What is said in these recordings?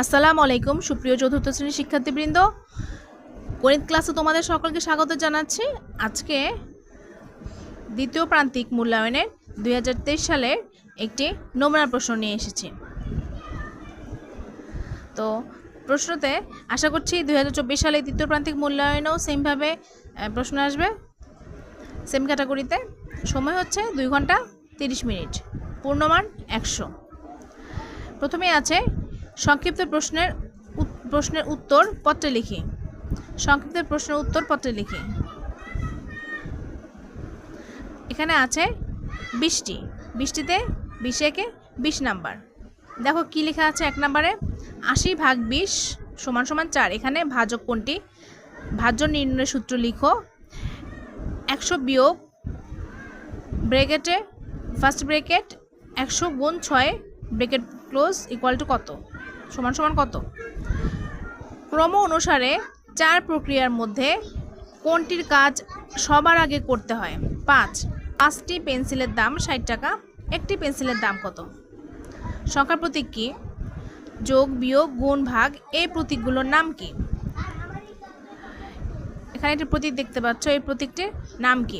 আসসালামু আলাইকুম, সুপ্রিয় চতুর্থ শ্রেণির শিক্ষার্থীবৃন্দ। গণিত ক্লাসে তোমাদের সকলকে স্বাগত জানাচ্ছি। আজকে দ্বিতীয় প্রান্তিক মূল্যায়নের দুই সালের একটি নমুনা প্রশ্ন নিয়ে এসেছি। তো প্রশ্নতে আশা করছি দুই হাজার চব্বিশ সালে দ্বিতীয় প্রান্তিক মূল্যায়নেও সেমভাবে প্রশ্ন আসবে। সেম ক্যাটাগরিতে সময় হচ্ছে দুই ঘণ্টা তিরিশ মিনিট, পূর্ণমান একশো। প্রথমে আছে সংক্ষিপ্ত প্রশ্নের প্রশ্নের উত্তর পত্রে লিখি। সংক্ষিপ্ত প্রশ্নের উত্তর পত্রে লিখি। এখানে আছে বৃষ্টি। বৃষ্টিতে বিশ একে বিশ নাম্বার। দেখো কি লেখা আছে এক নাম্বারে? আশি ভাগ বিশ সমান সমান চার। এখানে ভাজক কোনটি? ভাজ্য নির্ণয়ের সূত্র লিখো। একশো বিয়োগ ব্রেকেটে ফার্স্ট ব্রেকেট একশো গুণ ছয় ব্রেকেট ক্লোজ ইকুয়াল টু কত? সমান সমান কত? ক্রম অনুসারে চার প্রক্রিয়ার মধ্যে কোনটির কাজ সবার আগে করতে হয়? পাঁচ, পাঁচটি পেন্সিলের দাম ষাট টাকা, একটি পেন্সিলের দাম কত? সংখ্যার প্রতীক কি? যোগ, বিয়োগ, গুণ, ভাগ, এই প্রতীকগুলোর নাম কি? এখানে একটি প্রতীক দেখতে পাচ্ছ, এই প্রতীকটির নাম কি?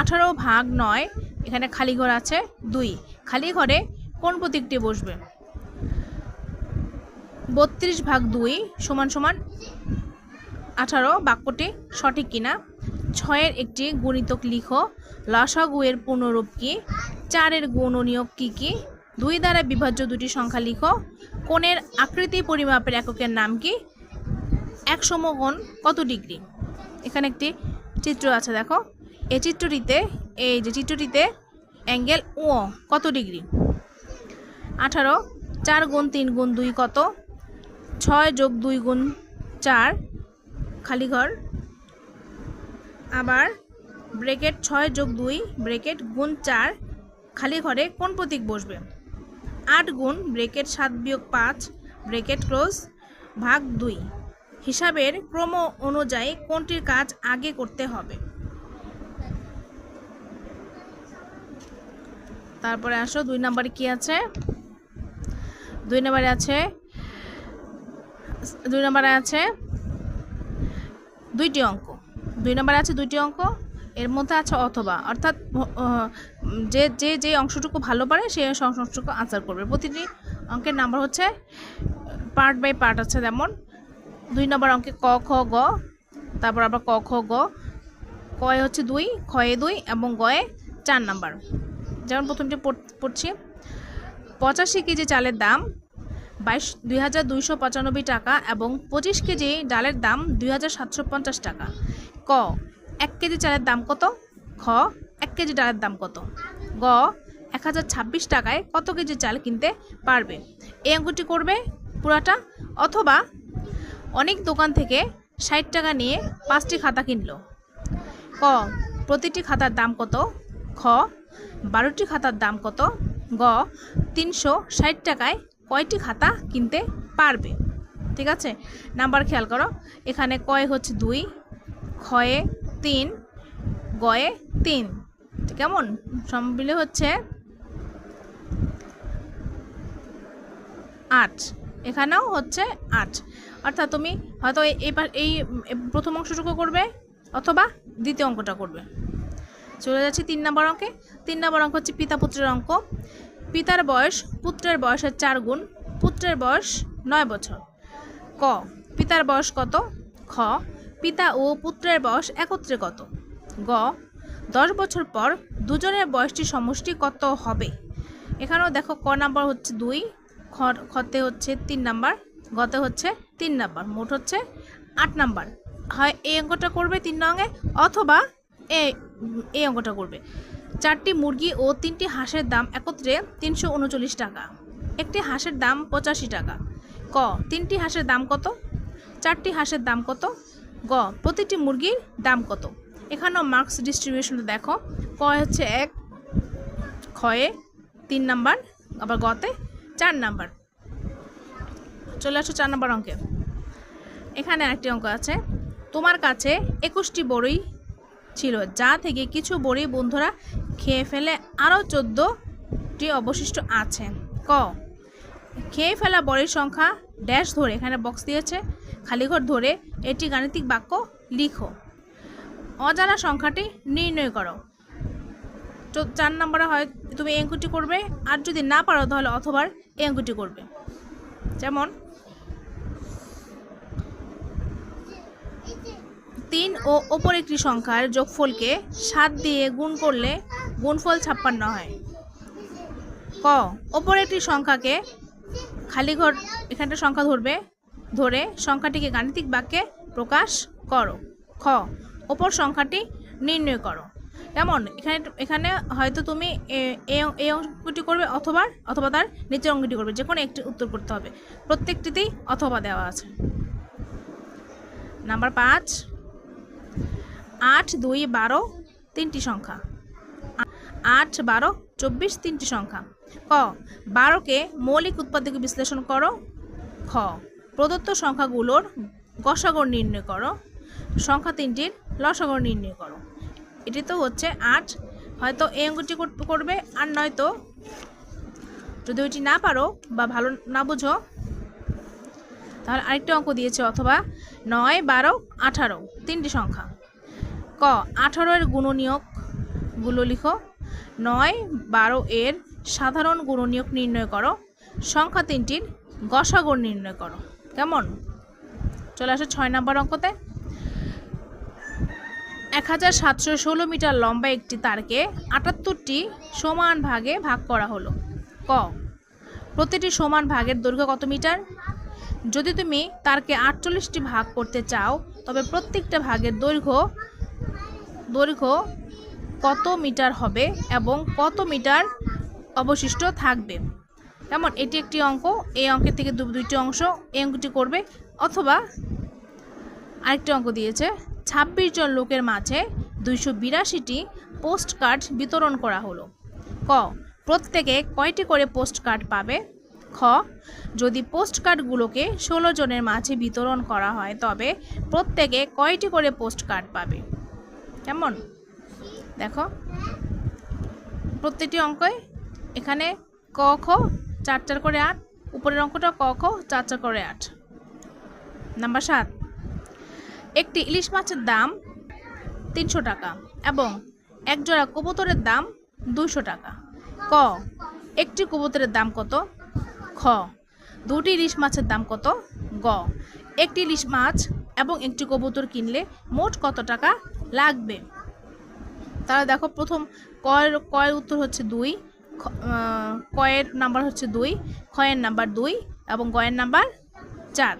আঠারো ভাগ নয়, এখানে খালি ঘর আছে দুই। খালি ঘরে কোন প্রতীকটি বসবে? বত্রিশ ভাগ দুই সমান সমান আঠারো বাক্যটি সঠিক কিনা? ছয়ের একটি গণিতক লিখো। লসাগু এর পুনরূপ কি? চারের গুণনীয়ক কি কি? দুই দ্বারা বিভাজ্য দুটি সংখ্যা লিখো। কোণের আকৃতি পরিমাপের এককের নাম কি? এক সমকোণ কত ডিগ্রি? এখানে একটি চিত্র আছে, দেখো। এই চিত্রটিতে, এই যে চিত্রটিতে অ্যাঙ্গেল ও কত ডিগ্রি? আঠারো, চার গুণ তিন গুণ দুই কত? ছয় যোগ দুই গুণ চার খালি ঘর আবার ব্রেকেট ছয় যোগ দুই ব্রেকেট গুণ চার খালি ঘরে কোন প্রতীক বসবে? আট গুণ ব্রেকেট সাত বিয়োগ পাঁচ ব্রেকেট ক্লোজ, ভাগ দুই। হিসাবের ক্রম অনুযায়ী কোনটির কাজ আগে করতে হবে? তারপরে আসো, দুই নম্বরে কি আছে? দুই নম্বরে আছে দুই নম্বরে আছে দুইটি অঙ্ক। দুই নম্বরে আছে দুইটি অঙ্ক, এর মধ্যে আছে অথবা। অর্থাৎ যে যে যে অংশটুকু ভালো পারে সেই অংশটুকু আনসার করবে। প্রতিটি অঙ্কের নাম্বার হচ্ছে পার্ট বাই পার্ট আছে যেমন, দুই নম্বর অঙ্কে ক, খ, গ, তারপর আবার ক, খ, গ, কয়ে হচ্ছে দুই খয়ে দুই এবং গয়ে চার নাম্বার যেমন প্রথমটি পড়- পড়ছি, পঁচাশি কেজি চালের দাম বাইশ, দুই হাজার দুইশো পঁচানব্বই টাকা এবং পঁচিশ কেজি ডালের দাম দুই হাজার সাতশো পঞ্চাশ টাকা। ক, এক কেজি চালের দাম কত? খ, এক কেজি ডালের দাম কত? গ, এক হাজার ছাব্বিশ টাকায় কত কেজি চাল কিনতে পারবে? এই অঙ্কটি করবে পুরাটা? অথবা অনেক দোকান থেকে ষাট টাকা নিয়ে পাঁচটি খাতা কিনল। ক, প্রতিটি খাতার দাম কত? খ, বারোটি খাতার দাম কত? গ, তিনশো ষাট টাকায় কয়টি খাতা কিনতে পারবে? ঠিক আছে? নাম্বার খেয়াল করো। এখানে কয় হচ্ছে দুই খয়ে তিন, গয়ে তিন। কেমন? সব মিলে হচ্ছে আট। এখানেও হচ্ছে আট। অর্থাৎ তুমি হয়তো এই- এই প্রথম অংশটুকু করবে অথবা দ্বিতীয় অঙ্কটা করবে। চলে যাচ্ছি তিন নম্বর অঙ্কে। তিন নম্বর অঙ্ক হচ্ছে পিতা পুত্রের অঙ্ক। পিতার বয়স, পুত্রের বয়সের চার গুণ, পুত্রের বয়স নয় বছর। ক, পিতার বয়স কত? খ, পিতা ও পুত্রের বয়স একত্রে কত? গ, দশ বছর পর দুজনের বয়সটি সমষ্টি কত হবে? এখানেও দেখো ক নাম্বার হচ্ছে দুই, খ, খতে হচ্ছে তিন নাম্বার, গতে হচ্ছে তিন নাম্বার, মোট হচ্ছে আট নাম্বার। হয় এই অঙ্কটা করবে তিন নঙে অথবা এই এই অঙ্কটা করবে। চারটি মুরগি ও তিনটি হাঁসের দাম একত্রে তিনশো উনচল্লিশ টাকা। একটি হাঁসের দাম পঁচাশি টাকা। ক, তিনটি হাঁসের দাম কত? চারটি হাঁসের দাম কত? গ, প্রতিটি মুরগির দাম কত? এখানেও মার্কস ডিস্ট্রিবিউশন দেখো। ক হচ্ছে এক খয়ে তিন নাম্বার, আবার গতে চার নাম্বার। চলে আসো চার নাম্বার অঙ্কে। এখানে আরেকটি অঙ্ক আছে। তোমার কাছে একুশটি বড়ই ছিল, যা থেকে কিছু বড়ি বন্ধুরা খেয়ে ফেলে আরও চোদ্দোটি অবশিষ্ট আছে। ক। খেয়ে ফেলা বড়ির সংখ্যা ড্যাশ ধরে, এখানে বক্স দিয়েছে, খালিঘর ধরে এটি গাণিতিক বাক্য লিখো। অজানা সংখ্যাটি নির্ণয় করো। চার নম্বরে হয়, তুমি এই অঙ্কটি করবে, আর যদি না পারো তাহলে অথবার এই অঙ্কটি করবে। যেমন তিন ও ওপর একটি সংখ্যার যোগফলকে সাত দিয়ে গুণ করলে গুণফল ছাপ্পান্ন হয়। ক, ওপর একটি সংখ্যাকে খালি ঘর, এখানটা সংখ্যা ধরবে, ধরে সংখ্যাটিকে গাণিতিক বাক্যে প্রকাশ করো। খ, ওপর সংখ্যাটি নির্ণয় করো। যেমন, এখানে এখানে হয়তো তুমি এই অঙ্কটি করবে অথবা অথবা তার নিচের অঙ্কটি করবে যে কোনো একটি উত্তর করতে হবে। প্রত্যেকটিতেই অথবা দেওয়া আছে। নাম্বার পাঁচ আট দুই বারো তিনটি সংখ্যা। আট বারো চব্বিশ তিনটি সংখ্যা। ক, বারোকে মৌলিক উৎপাদকে বিশ্লেষণ করো। খ, প্রদত্ত সংখ্যাগুলোর গসাগর নির্ণয় করো। সংখ্যা তিনটির লসাগর নির্ণয় করো। এটি তো হচ্ছে আট, হয়তো এই অঙ্কটি কর- করবে আর নয়তো যদি ওইটি না পারো বা ভালো না বুঝো তাহলে আরেকটি অঙ্ক দিয়েছে অথবা নয়, বারো, আঠারো, তিনটি সংখ্যা। ক আঠারো এর গুণনীয়কগুলো লিখো। নয়, বারো এর সাধারণ গুণনীয়ক নির্ণয় করো। সংখ্যা তিনটির গসাগর নির্ণয় করো। কেমন? চলে আসে ছয় নম্বর অঙ্কতে। এক হাজার সাতশো ষোলো মিটার লম্বা একটি তারকে আটাত্তরটি সমান ভাগে ভাগ করা হলো। ক, প্রতিটি সমান ভাগের দৈর্ঘ্য কত মিটার? যদি তুমি তারকে আটচল্লিশটি ভাগ করতে চাও, তবে প্রত্যেকটা ভাগের দৈর্ঘ্য দৈর্ঘ্য কত মিটার হবে এবং কত মিটার অবশিষ্ট থাকবে? যেমন এটি একটি অঙ্ক, এই অঙ্কের থেকে দুইটি অংশ এই অঙ্কটি করবে অথবা আরেকটি অঙ্ক দিয়েছে, ছাব্বিশ জন লোকের মাঝে দুইশো বিরাশিটি পোস্ট কার্ড বিতরণ করা হলো। ক, প্রত্যেকে কয়টি করে পোস্ট কার্ড পাবে? খ, যদি পোস্ট কার্ডগুলোকে ষোলো জনের মাঝে বিতরণ করা হয়, তবে প্রত্যেকে কয়টি করে পোস্ট কার্ড পাবে? কেমন? দেখো। প্রত্যেকটি অঙ্কই এখানে ক, খ চার চার করে আট, উপরের অঙ্কটা ক, খ চার চার করে আট। নাম্বার সাত। একটি ইলিশ মাছের দাম তিনশো টাকা এবং এক জোড়া কবুতরের দাম দুশো টাকা। ক, একটি কবুতরের দাম কত? খ। দুটি ইলিশ মাছের দাম কত? গ। একটি ইলিশ মাছ এবং একটি কবুতর কিনলে মোট কত টাকা লাগবে? তাহলে দেখো, প্রথম কয়ের কয়ের উত্তর হচ্ছে দুই কয়ের নাম্বার হচ্ছে দুই, খয়ের নাম্বার দুই এবং গয়ের নাম্বার চার।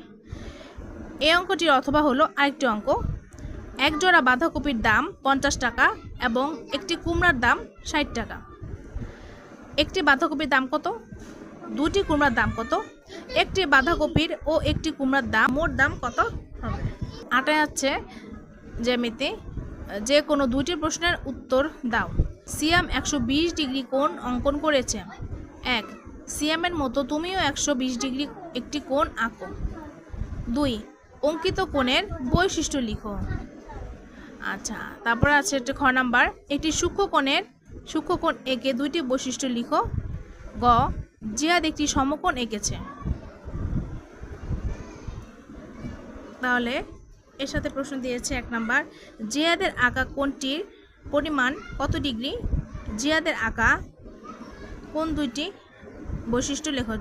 এই অঙ্কটির অথবা হলো আরেকটি অঙ্ক। এক জোড়া বাঁধাকপির দাম পঞ্চাশ টাকা এবং একটি কুমড়ার দাম ষাট টাকা। একটি বাঁধাকপির দাম কত? দুটি কুমড়ার দাম কত? একটি বাঁধাকপির ও একটি কুমড়ার দাম, মোট দাম কত হবে? আটা যাচ্ছে জ্যামিতি। যে কোনো দুটি প্রশ্নের উত্তর দাও। সিয়াম একশো বিশ ডিগ্রি কোণ অঙ্কন করেছে। এক, সিয়ামের মতো তুমিও একশো বিশ ডিগ্রি একটি কোণ আঁকো। দুই, অঙ্কিত কোণের বৈশিষ্ট্য লিখো। আচ্ছা তারপরে আছে একটা খ নাম্বার। একটি সূক্ষ্ম কোণের, সূক্ষ্ম কোণ এঁকে দুইটি বৈশিষ্ট্য লিখো। গ জিয়াদ একটি সমকোণ এঁকেছে। তাহলে এর সাথে প্রশ্ন দিয়েছে এক নাম্বার জিয়াদের আঁকা কোনটির পরিমাণ কত ডিগ্রি? জিয়াদের আঁকা কোন দুইটি বৈশিষ্ট্য লেখো,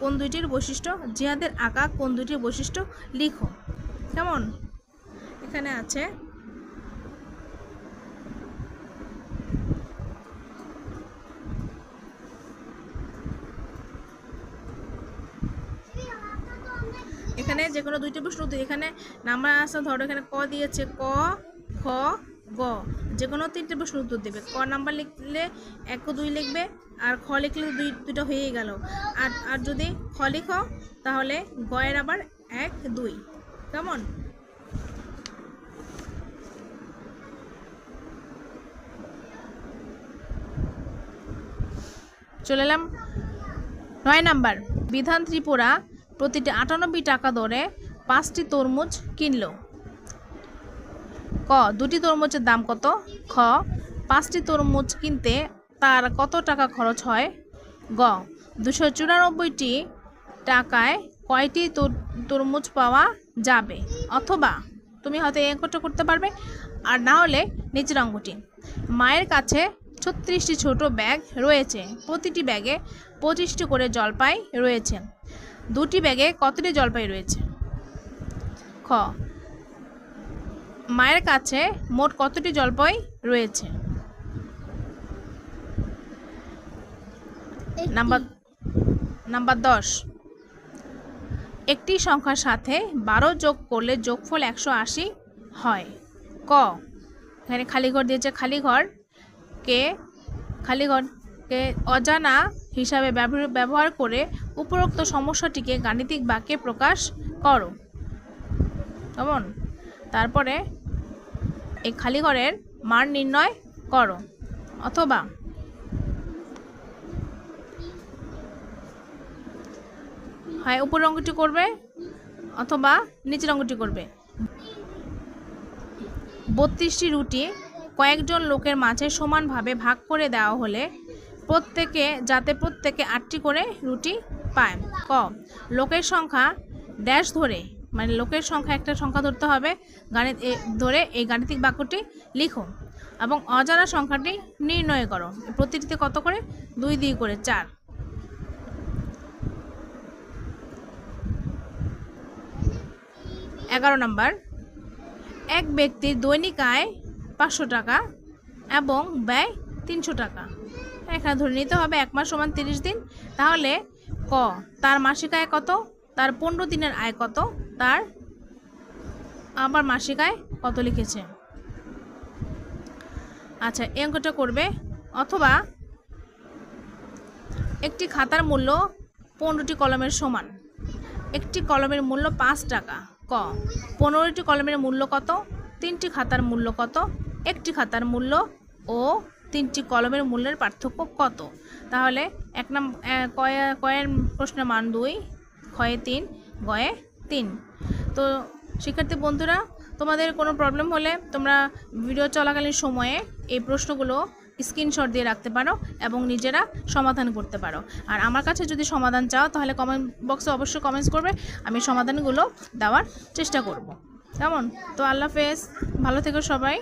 কোন দুইটির বৈশিষ্ট্য? জিয়াদের আঁকা কোন দুইটির বৈশিষ্ট্য লিখো। কেমন? এখানে আছে এখানে যে কোনো দুইটি প্রশ্ন উত্তর এখানে নাম্বার আছে, ধরো এখানে ক দিয়েছে, ক খ গ। যে কোনো তিনটে প্রশ্ন উত্তর দেবে। ক নাম্বার লিখলে এক দুই লিখবে, আর খ লিখলে দুই দুটো হয়েই গেল। আর আর যদি খ লিখো, তাহলে গয়ের আবার এক, দুই। কেমন? চলে এলাম নয় নাম্বার। বিধান ত্রিপুরা প্রতিটি আটানব্বই টাকা দরে পাঁচটি তরমুজ কিনলো। ক, দুটি তরমুজের দাম কত? খ, পাঁচটি তরমুজ কিনতে তার কত টাকা খরচ হয়? গ, দুশো চুরানব্বইটি টাকায় কয়টি তর- তরমুজ পাওয়া যাবে? অথবা তুমি হয়তো এই অঙ্কটা করতে পারবে। আর না হলে নিচের অঙ্কটি। মায়ের কাছে ছত্রিশটি ছোট ব্যাগ রয়েছে। প্রতিটি ব্যাগে পঁচিশটি করে জলপাই রয়েছে। দুটি ব্যাগে কতটি জলপাই রয়েছে? খ মায়ের কাছে মোট কতটি জলপাই রয়েছে? নাম্বার নাম্বার দশ একটি সংখ্যার সাথে বারো যোগ করলে যোগফল একশো আশি হয়। ক এখানে খালি ঘর দিয়েছে খালি ঘর কে খালি ঘরকে অজানা হিসাবে ব্যবহার- করে উপরোক্ত সমস্যাটিকে গাণিতিক বাক্যে প্রকাশ করো। কেমন? তারপরে এই খালি ঘরের মান নির্ণয় করো। অথবা হয় উপরের অঙ্কটি করবে অথবা নিচের অঙ্কটি করবে। বত্রিশটি রুটি কয়েকজন লোকের মাঝে সমানভাবে ভাগ করে দেওয়া হলে প্রত্যেকে, যাতে প্রত্যেকে আটটি করে রুটি পায়। ক, লোকের সংখ্যা ড্যাশ ধরে মানে লোকের সংখ্যা একটা সংখ্যা ধরতে হবে, গাণিত ধরে এই গাণিতিক বাক্যটি লিখো এবং অজানা সংখ্যাটি নির্ণয় করো। প্রতিটিতে কত করে? দুই দুই করে চার। এগারো নম্বর, এক ব্যক্তির দৈনিক আয় পাঁচশো টাকা এবং ব্যয় তিনশো টাকা। এখানে ধরে নিতে হবে এক মাস সমান তিরিশ দিন। তাহলে ক, তার মাসিক আয় কত? তার পনেরো দিনের আয় কত? তার আবার মাসিক আয় কত লিখেছে? আচ্ছা এই অঙ্কটা করবে। অথবা একটি খাতার মূল্য পনেরোটি কলমের সমান। একটি কলমের মূল্য পাঁচ টাকা। ক, পনেরোটি কলমের মূল্য কত? তিনটি খাতার মূল্য কত? একটি খাতার মূল্য ও তিনটি কলমের মূল্যের পার্থক্য কত? তাহলে এক নাম কয়ে, কয়ের প্রশ্নের মান দুই, ক্ষয়ে তিন, গয়ে তিন। তো শিক্ষার্থী বন্ধুরা, তোমাদের কোনো প্রবলেম হলে তোমরা ভিডিও চলাকালীন সময়ে এই প্রশ্নগুলো স্ক্রিনশট দিয়ে রাখতে পারো এবং নিজেরা সমাধান করতে পারো। আর আমার কাছে যদি সমাধান চাও, তাহলে কমেন্ট বক্সে অবশ্যই কমেন্টস করবে। আমি সমাধানগুলো দেওয়ার চেষ্টা করব। কেমন? তো আল্লাহ হাফেজ। ভালো থেকো সবাই।